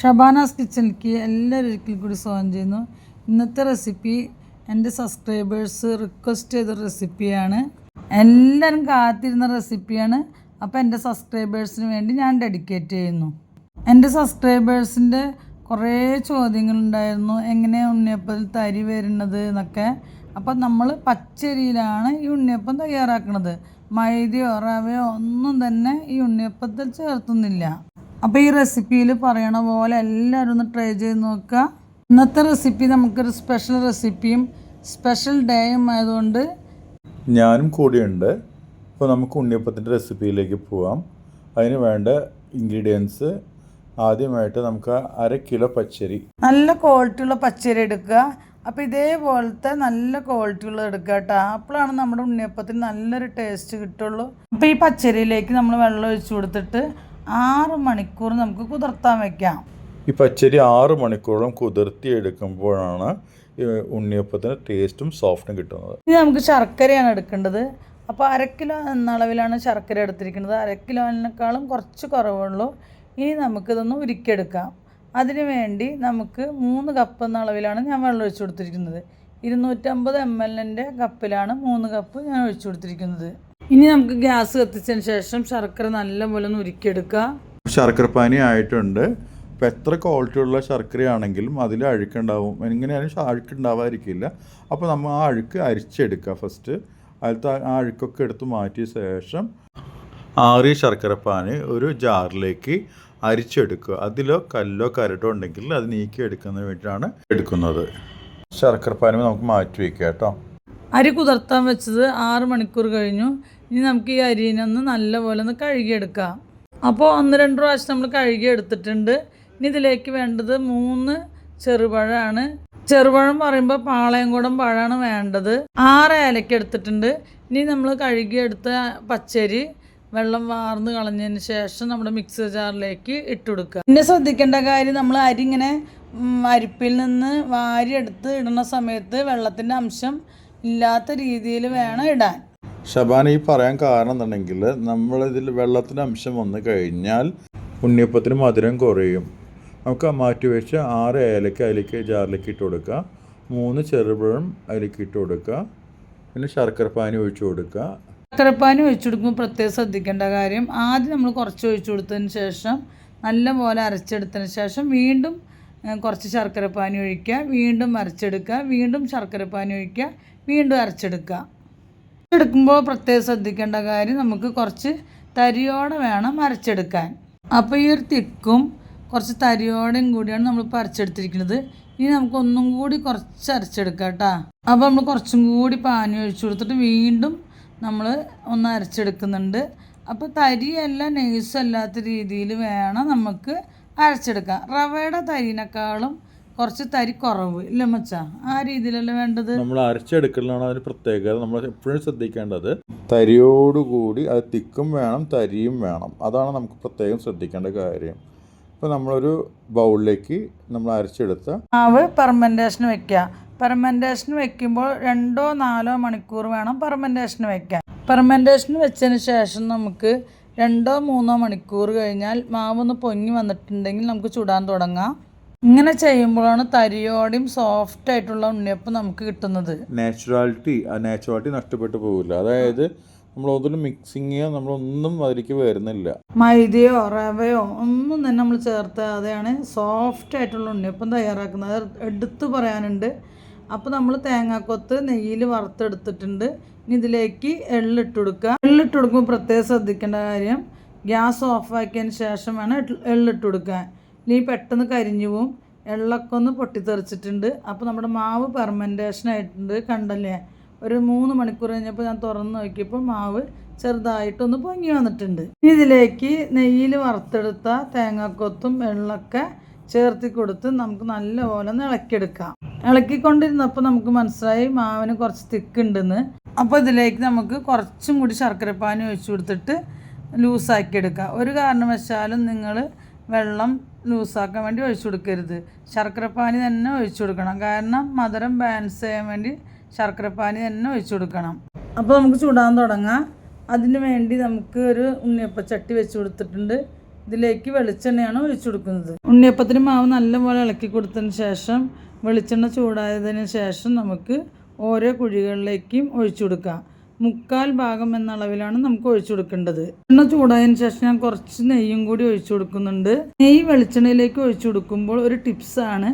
ഷബാനാസ് കിച്ചണിലേക്ക് എല്ലാവരും ഒരിക്കൽ കൂടി സ്വാഗതം ചെയ്യുന്നു. ഇന്നത്തെ റെസിപ്പി എന്റെ സബ്സ്ക്രൈബേഴ്സ് റിക്വസ്റ്റ് ചെയ്ത റെസിപ്പിയാണ്. എല്ലാവരും കാത്തിരുന്ന റെസിപ്പിയാണ്. അപ്പോൾ എന്റെ സബ്സ്ക്രൈബേഴ്സിന് വേണ്ടി ഞാൻ ഡെഡിക്കേറ്റ് ചെയ്യുന്നു. എന്റെ സബ്സ്ക്രൈബേഴ്സിന്റെ കുറേ ചോദ്യങ്ങളുണ്ടായിരുന്നു. എങ്ങനെയാണ് ഉണ്ണിയപ്പത്തിൽ തരി വരുന്നത് എന്നൊക്കെ. അപ്പം നമ്മൾ പച്ചരിയിലാണ് ഈ ഉണ്ണിയപ്പം തയ്യാറാക്കുന്നത് മൈദയോ റവയോ ഒന്നും തന്നെ ഈ ഉണ്ണിയപ്പത്തിൽ ചേർത്തുന്നില്ല. അപ്പോൾ ഈ റെസിപ്പിയിൽ പറയണ പോലെ എല്ലാവരും ഒന്ന് ട്രൈ ചെയ്ത് നോക്കുക. ഇന്നത്തെ റെസിപ്പി നമുക്കൊരു സ്പെഷ്യൽ റെസിപ്പിയും സ്പെഷ്യൽ ഡേയും ആയതുകൊണ്ട് ഞാനും കൂടിയുണ്ട്. അപ്പോൾ നമുക്ക് ഉണ്ണിയപ്പത്തിന്റെ റെസിപ്പിയിലേക്ക് പോവാം. അതിന് വേണ്ട ഇൻഗ്രീഡിയൻസ് ആദ്യമായിട്ട് നമുക്ക് അര കിലോ പച്ചരി. നല്ല ക്വാളിറ്റിയുള്ള പച്ചരി എടുക്കുക. അപ്പോൾ ഇതേപോലത്തെ നല്ല ക്വാളിറ്റി ക്വാളിറ്റിയുള്ള എടുക്കുക കേട്ടോ. അപ്പോഴാണ് നമ്മുടെ ഉണ്ണിയപ്പത്തിന് നല്ലൊരു ടേസ്റ്റ് കിട്ടുള്ളൂ. അപ്പോൾ ഈ പച്ചരിയിലേക്ക് നമ്മൾ വെള്ളം ഒഴിച്ചു കൊടുത്തിട്ട് ആറ് മണിക്കൂർ നമുക്ക് കുതിർത്താൻ വെക്കാം. ഈ പച്ചരി ആറ് മണിക്കൂറോളം കുതിർത്തി എടുക്കുമ്പോഴാണ് ഉണ്ണിയപ്പത്തിന് ടേസ്റ്റും സോഫ്റ്റും കിട്ടുന്നത്. ഇനി നമുക്ക് ശർക്കരയാണ് എടുക്കേണ്ടത്. അപ്പോൾ അര കിലോ എന്ന അളവിലാണ് ശർക്കര എടുത്തിരിക്കുന്നത്. അര കിലോനേക്കാളും കുറച്ച് കുറവുള്ളൂ. ഇനി നമുക്കിതൊന്ന് ഉരുക്കിയെടുക്കാം. അതിനു വേണ്ടി നമുക്ക് മൂന്ന് കപ്പ് എന്ന അളവിലാണ് ഞാൻ വെള്ളം ഒഴിച്ചു കൊടുത്തിരിക്കുന്നത്. ഇരുന്നൂറ്റമ്പത് എം എല്ലിന്റെ കപ്പിലാണ് മൂന്ന് കപ്പ് ഞാൻ ഒഴിച്ചു കൊടുത്തിരിക്കുന്നത്. ഇനി നമുക്ക് ഗ്യാസ് കത്തിച്ചതിന് ശേഷം ശർക്കര നല്ലപോലെ ഒന്ന് ഉരുക്കിയെടുക്കുക. ശർക്കരപ്പാനി ആയിട്ടുണ്ട്. അപ്പോൾ എത്ര ക്വാളിറ്റി ഉള്ള ശർക്കരയാണെങ്കിലും അതിൽ അഴുക്കുണ്ടാവും. എങ്ങനെയാലും അഴുക്കുണ്ടാവാതിരിക്കില്ല. അപ്പോൾ നമ്മൾ ആ അഴുക്ക് അരിച്ചെടുക്കുക ഫസ്റ്റ് അതിലത്തെ ആ അഴുക്കൊക്കെ എടുത്ത് മാറ്റിയ ശേഷം ആറിയ ശർക്കരപ്പാനി ഒരു ജാറിലേക്ക് അരിച്ചെടുക്കുക. അതിലോ കല്ലോ കരട്ടോ ഉണ്ടെങ്കിൽ അത് നീക്കി എടുക്കുന്നതിന് വേണ്ടിയിട്ടാണ് എടുക്കുന്നത്. ശർക്കരപ്പാനി നമുക്ക് മാറ്റി വയ്ക്കുക കേട്ടോ. അരി കുതിർത്താൻ വെച്ചത് ആറ് മണിക്കൂർ കഴിഞ്ഞു. ഇനി നമുക്ക് ഈ അരിനെ ഒന്ന് നല്ലപോലെ ഒന്ന് കഴുകിയെടുക്കാം. അപ്പോൾ ഒന്ന് രണ്ട് പ്രാവശ്യം നമ്മൾ കഴുകിയെടുത്തിട്ടുണ്ട്. ഇനി ഇതിലേക്ക് വേണ്ടത് മൂന്ന് ചെറുപഴമാണ്. ചെറുപഴം പറയുമ്പോൾ പാളയംകുടം പഴമാണ് വേണ്ടത്. ആറ് ഏലക്ക എടുത്തിട്ടുണ്ട്. ഇനി നമ്മൾ കഴുകിയെടുത്ത പച്ചരി വെള്ളം വാർന്ന് കളഞ്ഞതിന് ശേഷം നമ്മുടെ മിക്സർ ജാറിലേക്ക് ഇട്ട് കൊടുക്കുക. പിന്നെ ശ്രദ്ധിക്കേണ്ട കാര്യം നമ്മൾ അരി ഇങ്ങനെ അരിപ്പിൽ നിന്ന് വാരിയെടുത്ത് ഇടുന്ന സമയത്ത് വെള്ളത്തിന്റെ അംശം ഇല്ലാത്ത രീതിയിൽ വേണം ഇടാൻ. ഷബാന ഈ പറയാൻ കാരണം എന്നുണ്ടെങ്കിൽ നമ്മളിതിൽ വെള്ളത്തിന്റെ അംശം വന്നു കഴിഞ്ഞാൽ ഉണ്ണിയപ്പത്തിന് മധുരം കുറയും. നമുക്ക് മാറ്റി വെച്ച് ആറ് ഏലക്ക അതിലേക്ക് ജാറിലേക്ക് ഇട്ട് കൊടുക്കുക. മൂന്ന് ചെറുപഴം അതിലേക്ക് ഇട്ട് കൊടുക്കുക. പിന്നെ ശർക്കരപ്പാനി ഒഴിച്ചു കൊടുക്കുക. ശർക്കരപ്പാനി ഒഴിച്ചു കൊടുക്കുമ്പോൾ പ്രത്യേകം ശ്രദ്ധിക്കേണ്ട കാര്യം ആദ്യം നമ്മൾ കുറച്ച് ഒഴിച്ചു കൊടുത്തതിന് ശേഷം നല്ലപോലെ അരച്ചെടുത്തതിന് ശേഷം വീണ്ടും കുറച്ച് ശർക്കരപ്പാനി ഒഴിക്കുക വീണ്ടും അരച്ചെടുക്കുക വീണ്ടും ശർക്കരപ്പാനി ഒഴിക്കുക വീണ്ടും അരച്ചെടുക്കുക. എടുക്കുമ്പോൾ പ്രത്യേകം ശ്രദ്ധിക്കേണ്ട കാര്യം നമുക്ക് കുറച്ച് തരിയോടെ വേണം അരച്ചെടുക്കാൻ. അപ്പോൾ ഈ ഒരു തിക്കും കുറച്ച് തരിയോടെയും കൂടിയാണ് നമ്മളിപ്പോൾ അരച്ചെടുത്തിരിക്കുന്നത്. ഇനി നമുക്ക് ഒന്നും കൂടി കുറച്ച് അരച്ചെടുക്കാം കേട്ടോ. അപ്പോൾ നമ്മൾ കുറച്ചും കൂടി പാനി ഒഴിച്ചു കൊടുത്തിട്ട് വീണ്ടും നമ്മൾ ഒന്ന് അരച്ചെടുക്കുന്നുണ്ട്. അപ്പോൾ തരിയല്ല നെയ്സ് അല്ലാത്ത രീതിയിൽ വേണം നമുക്ക് അരച്ചെടുക്കാം റവയുടെ തരിനേക്കാളും കുറച്ച് തരി കുറവ്. ഇല്ല മച്ച ആ രീതിയിലല്ലേ വേണ്ടത്? നമ്മൾ അരച്ചെടുക്കലാണ് അതിന് പ്രത്യേകത. നമ്മൾ എപ്പോഴും ശ്രദ്ധിക്കേണ്ടത് തരിയോടുകൂടി അത് തിക്കും വേണം തരിയും വേണം. അതാണ് നമുക്ക് പ്രത്യേകം ശ്രദ്ധിക്കേണ്ട കാര്യം. ഇപ്പോൾ നമ്മളൊരു ബൗളിലേക്ക് നമ്മൾ അരച്ചെടുത്ത മാവ് പെർമെന്റേഷന് വെക്കുക പെർമെന്റേഷന് വെക്കുമ്പോൾ രണ്ടോ നാലോ മണിക്കൂർ വേണം പെർമെന്റേഷന് വെക്കാൻ. പെർമെന്റേഷന് വെച്ചതിന് ശേഷം നമുക്ക് രണ്ടോ മൂന്നോ മണിക്കൂർ കഴിഞ്ഞാൽ മാവൊന്ന് പൊങ്ങി വന്നിട്ടുണ്ടെങ്കിൽ നമുക്ക് ചുടാൻ തുടങ്ങാം. ഇങ്ങനെ ചെയ്യുമ്പോഴാണ് തരിയോടെയും സോഫ്റ്റ് ആയിട്ടുള്ള ഉണ്ണിയപ്പം നമുക്ക് കിട്ടുന്നത്. നാച്ചുറാലിറ്റി ആ നാച്ചുറാലിറ്റി നഷ്ടപ്പെട്ടു പോകില്ല. അതായത് നമ്മൾ ഒന്നിലും മിക്സിങ്ങോ നമ്മളൊന്നും അതിലേക്ക് വരുന്നില്ല. മൈദയോ റവയോ ഒന്നും തന്നെ നമ്മൾ ചേർത്താതെയാണ് സോഫ്റ്റ് ആയിട്ടുള്ള ഉണ്ണിയപ്പം തയ്യാറാക്കുന്നത്. അത് എടുത്തു പറയാനുണ്ട്. അപ്പോൾ നമ്മൾ തേങ്ങാക്കൊത്ത് നെയ്യിൽ വറുത്തെടുത്തിട്ടുണ്ട്. ഇനി ഇതിലേക്ക് എള്ളിട്ട് കൊടുക്കുക. എള്ളിട്ട് കൊടുക്കുമ്പോൾ പ്രത്യേകം ശ്രദ്ധിക്കേണ്ട കാര്യം ഗ്യാസ് ഓഫാക്കിയതിന് ശേഷം വേണം എള്ളിട്ട് കൊടുക്കാൻ. ഇനി പെട്ടെന്ന് കരിഞ്ഞു പോവും. എള്ളൊക്കെ ഒന്ന് പൊട്ടിത്തെറിച്ചിട്ടുണ്ട്. അപ്പോൾ നമ്മുടെ മാവ് പെർമെന്റേഷൻ ആയിട്ടുണ്ട്. കണ്ടല്ലേ? ഒരു മൂന്ന് മണിക്കൂർ കഴിഞ്ഞപ്പോൾ ഞാൻ തുറന്ന് നോക്കിയപ്പോൾ മാവ് ചെറുതായിട്ടൊന്ന് പൊങ്ങി വന്നിട്ടുണ്ട്. ഇതിലേക്ക് നെയ്യിൽ വറുത്തെടുത്ത തേങ്ങക്കൊത്തും എള്ളൊക്കെ ചേർത്തി കൊടുത്ത് നമുക്ക് നല്ലപോലെ ഒന്ന് ഇളക്കിയെടുക്കാം. ഇളക്കിക്കൊണ്ടിരുന്നപ്പോൾ നമുക്ക് മനസ്സിലായി മാവിന് കുറച്ച് തിക്കുണ്ടെന്ന്. അപ്പോൾ ഇതിലേക്ക് നമുക്ക് കുറച്ചും കൂടി ശർക്കരപ്പാനി ഒഴിച്ചു കൊടുത്തിട്ട് ലൂസാക്കി എടുക്കുക ഒരു കാരണവശാലും നിങ്ങൾ വെള്ളം ലൂസാക്കാൻ വേണ്ടി ഒഴിച്ചു കൊടുക്കരുത്. ശർക്കരപ്പാനി തന്നെ ഒഴിച്ചു കൊടുക്കണം. കാരണം മധുരം ബാലൻസ് ചെയ്യാൻ വേണ്ടി ശർക്കരപ്പാനി തന്നെ ഒഴിച്ചു കൊടുക്കണം. അപ്പോൾ നമുക്ക് ചൂടാൻ തുടങ്ങാം. അതിന് വേണ്ടി നമുക്ക് ഒരു ഉണ്ണിയപ്പച്ചട്ടി വെച്ച് കൊടുത്തിട്ടുണ്ട്. ഇതിലേക്ക് വെളിച്ചെണ്ണയാണ് ഒഴിച്ചു കൊടുക്കുന്നത്. ഉണ്ണിയപ്പത്തിന് മാവ് നല്ലപോലെ ഇളക്കി കൊടുത്തതിന് ശേഷം വെളിച്ചെണ്ണ ചൂടായതിന് ശേഷം നമുക്ക് ഓരോ കുഴികളിലേക്കും ഒഴിച്ചു കൊടുക്കാം. മുക്കാൽ ഭാഗം എന്ന അളവിലാണ് നമുക്ക് ഒഴിച്ചു കൊടുക്കേണ്ടത്. എണ്ണ ചൂടായതിനു ശേഷം ഞാൻ കുറച്ച് നെയ്യും കൂടി ഒഴിച്ചു കൊടുക്കുന്നുണ്ട്. നെയ്യ് വെളിച്ചെണ്ണയിലേക്ക് ഒഴിച്ചു കൊടുക്കുമ്പോൾ ഒരു ടിപ്സാണ്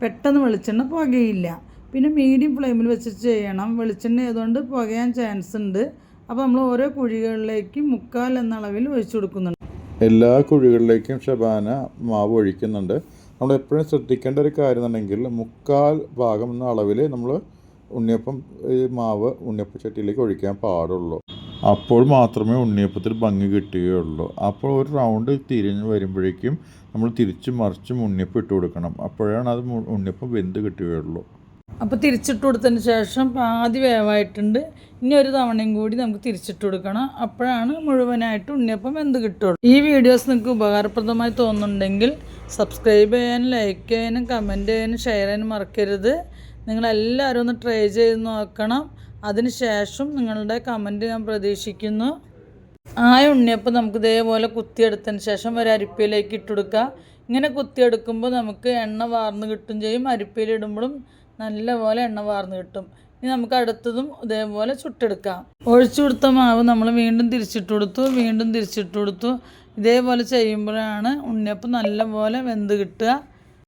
പെട്ടെന്ന് വെളിച്ചെണ്ണ പുകയില്ല. പിന്നെ മീഡിയം ഫ്ലെയിമിൽ വെച്ച് ചെയ്യണം. വെളിച്ചെണ്ണ ആയതുകൊണ്ട് പുകയാൻ ചാൻസ് ഉണ്ട്. അപ്പോൾ നമ്മൾ ഓരോ കുഴികളിലേക്ക് മുക്കാൽ എന്ന അളവിൽ ഒഴിച്ചു കൊടുക്കുന്നുണ്ട്. എല്ലാ കുഴികളിലേക്കും ശബാന മാവ് ഒഴിക്കുന്നുണ്ട്. നമ്മൾ എപ്പോഴും ശ്രദ്ധിക്കേണ്ട ഒരു കാര്യം എന്നുണ്ടെങ്കിൽ മുക്കാൽ ഭാഗം എന്ന അളവിൽ നമ്മൾ ഉണ്ണിയപ്പം ഈ മാവ് ഉണ്ണിയപ്പച്ചട്ടിയിലേക്ക് ഒഴിക്കാൻ പാടുള്ളൂ. അപ്പോൾ മാത്രമേ ഉണ്ണിയപ്പത്തിൽ ഭംഗി കിട്ടുകയുള്ളൂ. അപ്പോൾ ഒരു റൗണ്ട് തിരിഞ്ഞ് വരുമ്പോഴേക്കും നമ്മൾ തിരിച്ചും മറിച്ചും ഉണ്ണിയപ്പം ഇട്ട് കൊടുക്കണം. അപ്പോഴാണ് അത് ഉണ്ണിയപ്പം വെന്ത് കിട്ടുകയുള്ളൂ. അപ്പോൾ തിരിച്ചിട്ട് കൊടുത്തതിന് ശേഷം പാതി വേവായിട്ടുണ്ട്. ഇനി ഒരു തവണയും കൂടി നമുക്ക് തിരിച്ചിട്ട് കൊടുക്കണം. അപ്പോഴാണ് മുഴുവനായിട്ട് ഉണ്ണിയപ്പം എന്ത് കിട്ടുള്ളൂ. ഈ വീഡിയോസ് നിങ്ങൾക്ക് ഉപകാരപ്രദമായി തോന്നുന്നുണ്ടെങ്കിൽ സബ്സ്ക്രൈബ് ചെയ്യാനും ലൈക്ക് ചെയ്യാനും കമന്റ് ചെയ്യാനും ഷെയർ ചെയ്യാനും മറക്കരുത്. നിങ്ങളെല്ലാവരും ഒന്ന് ട്രൈ ചെയ്ത് നോക്കണം. അതിന് ശേഷം നിങ്ങളുടെ കമന്റ് ഞാൻ പ്രതീക്ഷിക്കുന്നു. ആ ഉണ്ണിയപ്പം നമുക്ക് ഇതേപോലെ കുത്തിയെടുത്തതിന് ശേഷം ഒരു അരിപ്പയിലേക്ക് ഇട്ടുകൊടുക്കുക ഇങ്ങനെ കുത്തിയെടുക്കുമ്പോൾ നമുക്ക് എണ്ണ വാർന്ന് കിട്ടും ചെയ്യും. അരിപ്പയിലിടുമ്പോഴും നല്ലപോലെ എണ്ണ വാർന്ന് കിട്ടും. ഇനി നമുക്ക് അടുത്തതും ഇതേപോലെ ചുട്ടെടുക്കാം. ഒഴിച്ചു കൊടുത്ത മാവ് നമ്മൾ വീണ്ടും തിരിച്ചിട്ട് കൊടുത്തു. വീണ്ടും തിരിച്ചിട്ട് കൊടുത്തു. ഇതേപോലെ ചെയ്യുമ്പോഴാണ് ഉണ്ണിയപ്പം നല്ലപോലെ വെന്ത് കിട്ടുക.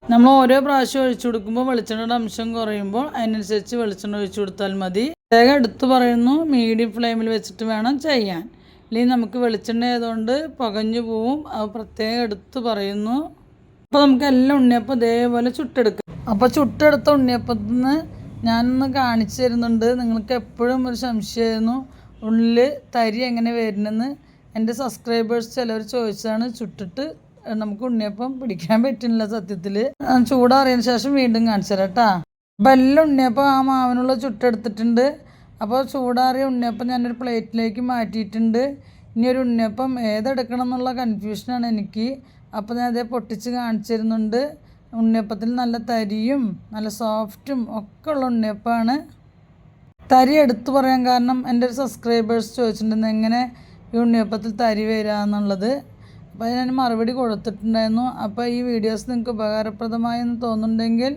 നമ്മൾ ഓരോ പ്രാവശ്യം ഒഴിച്ചു കൊടുക്കുമ്പോൾ വെളിച്ചെണ്ണയുടെ അംശം കുറയുമ്പോൾ അതിനനുസരിച്ച് വെളിച്ചെണ്ണ ഒഴിച്ചു കൊടുത്താൽ മതി. പ്രത്യേകം എടുത്തു പറയുന്നു മീഡിയം ഫ്ലെയിമിൽ വെച്ചിട്ട് വേണം ചെയ്യാൻ. അല്ലെങ്കിൽ നമുക്ക് വെളിച്ചെണ്ണ ആയതുകൊണ്ട് പകഞ്ഞു പോവും. അത് പ്രത്യേകം എടുത്ത് പറയുന്നു. അപ്പോൾ നമുക്ക് എല്ലാം ഉണ്ണിയപ്പം ഇതേപോലെ ചുട്ടെടുക്കാം. അപ്പോൾ ചുട്ടെടുത്ത ഉണ്ണിയപ്പത്തിൽ നിന്ന് ഞാനൊന്ന് കാണിച്ചു തരുന്നുണ്ട്. നിങ്ങൾക്ക് എപ്പോഴും ഒരു സംശയമായിരുന്നു. ഉള്ളിൽ തരി എങ്ങനെ വരുന്നെന്ന് എന്റെ സബ്സ്ക്രൈബേഴ്സ് ചിലർ ചോദിച്ചതാണ്. ചുട്ടിട്ട് നമുക്ക് ഉണ്ണിയപ്പം പിടിക്കാൻ പറ്റുന്നില്ല സത്യത്തിൽ. ചൂടാറിയതിന് ശേഷം വീണ്ടും കാണിച്ചു തരാം കേട്ടാ. എല്ലാം ഉണ്ണിയപ്പം ആ മാവിനുള്ള ചുട്ടെടുത്തിട്ടുണ്ട്. അപ്പോൾ ചൂടാറിയ ഉണ്ണിയപ്പം ഞാനൊരു പ്ലേറ്റിലേക്ക് മാറ്റിയിട്ടുണ്ട്. ഇനി ഒരു ഉണ്ണിയപ്പം ഏതെടുക്കണം എന്നുള്ള കൺഫ്യൂഷനാണ് എനിക്ക്. അപ്പോൾ ഞാൻ അതേ പൊട്ടിച്ച് കാണിച്ചു തരുന്നുണ്ട് ഉണ്ണിയപ്പത്തിൽ നല്ല തരിയും നല്ല സോഫ്റ്റും ഒക്കെ ഉള്ള ഉണ്ണിയപ്പമാണ് തരി എടുത്തു പറയാൻ കാരണം എന്റെ ഒരു സബ്സ്ക്രൈബേഴ്സ് ചോദിച്ചിട്ടുണ്ട് എങ്ങനെ ഈ ഉണ്ണിയപ്പത്തിൽ തരി വരിക എന്നുള്ളത് അപ്പോൾ ഞാൻ മറുപടി കൊടുത്തിട്ടുണ്ടായിരുന്നു. അപ്പോൾ ഈ വീഡിയോസ് നിങ്ങൾക്ക് ഉപകാരപ്രദമായെന്ന് തോന്നുന്നുണ്ടെങ്കിൽ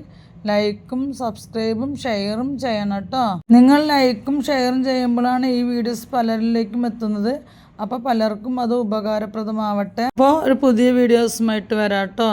ലൈക്കും സബ്സ്ക്രൈബും ഷെയറും ചെയ്യണം കേട്ടോ. നിങ്ങൾ ലൈക്കും ഷെയറും ചെയ്യുമ്പോഴാണ് ഈ വീഡിയോസ് പലരിലേക്കും എത്തുന്നത്. അപ്പോൾ പലർക്കും അത് ഉപകാരപ്രദമാവട്ടെ. അപ്പോൾ ഒരു പുതിയ വീഡിയോസുമായിട്ട് വരാം കേട്ടോ.